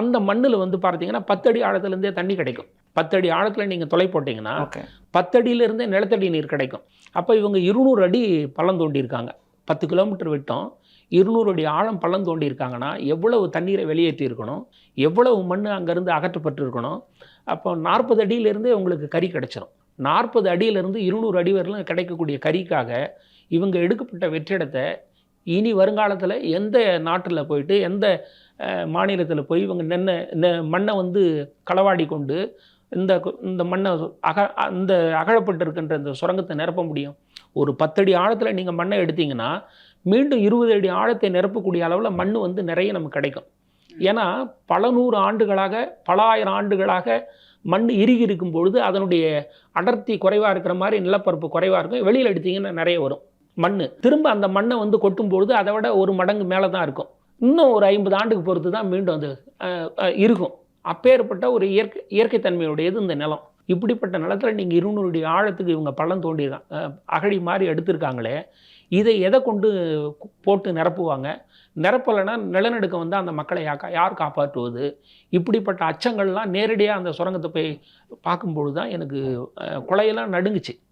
அந்த மண்ணில் வந்து பார்த்தீங்கன்னா பத்தடி ஆழத்துலேருந்தே தண்ணி கிடைக்கும். பத்தடி ஆழத்தில் நீங்கள் துளை போட்டிங்கன்னா பத்தடியிலேருந்தே நிலத்தடி நீர் கிடைக்கும். அப்போ இவங்க இருநூறு அடி பள்ளம் தோண்டியிருக்காங்க. பத்து கிலோமீட்டர் விட்டோம். இருநூறு அடி ஆழம் பள்ளம் தோண்டியிருக்காங்கன்னா எவ்வளவு தண்ணீரை வெளியேற்றி இருக்கணும்? எவ்வளவு மண் அங்கேருந்து அகற்றப்பட்டிருக்கணும் அப்போ நாற்பது அடியிலேருந்தே உங்களுக்கு கறி கிடைச்சிரும். நாற்பது அடியிலேருந்து இருநூறு அடி வரையிலும் கிடைக்கக்கூடிய கறிக்காக இவங்க எடுக்கப்பட்ட வெற்றிடத்தை இனி வருங்காலத்தில் எந்த நாட்டில் போயிட்டு எந்த மாநிலத்தில் போய் இவங்க நென்ன இந்த மண்ணை வந்து களவாடி கொண்டு இந்த இந்த மண்ணை அக அந்த அகழப்பட்டிருக்கின்ற இந்த சுரங்கத்தை நிரப்ப முடியும். ஒரு பத்தடி ஆழத்தில் நீங்கள் மண்ணை எடுத்தீங்கன்னா மீண்டும் இருபது அடி ஆழத்தை நிரப்பக்கூடிய அளவில் மண் வந்து நிறைய நமக்கு கிடைக்கும். ஏன்னா பல நூறு ஆண்டுகளாக பல ஆயிரம் ஆண்டுகளாக மண் இறுகி இருக்கும் பொழுது அதனுடைய அடர்த்தி குறைவாக இருக்கிற மாதிரி நிலப்பரப்பு குறைவாக இருக்கும். வெளியில் எடுத்தீங்கன்னா நிறைய வரும். மண் திரும்ப அந்த மண்ணை வந்து கொட்டும் பொழுது அதை விட ஒரு மடங்கு மேலே தான் இருக்கும். இன்னும் ஒரு ஐம்பது ஆண்டுக்கு பொறுத்து தான் மீண்டும் அது இருக்கும். அப்பேற்பட்ட ஒரு இயற்கை இயற்கை தன்மையுடையது இந்த நிலம். இப்படிப்பட்ட நிலத்தில் நீங்கள் இருநூறு ஆழத்துக்கு இவங்க பள்ளம் தோண்டியிருக்காங்க அகழி மாதிரி எடுத்திருக்காங்களே இதை எதை கொண்டு போட்டு நிரப்புவாங்க? நிரப்பலைன்னா நிலநடுக்கம் வந்து அந்த மக்களை யாக்கா யார் காப்பாற்றுவது? இப்படிப்பட்ட அச்சங்கள்லாம் நேரடியாக அந்த சுரங்கத்தை போய் பார்க்கும்பொழுது தான் எனக்கு குலையெல்லாம் நடுங்குச்சு.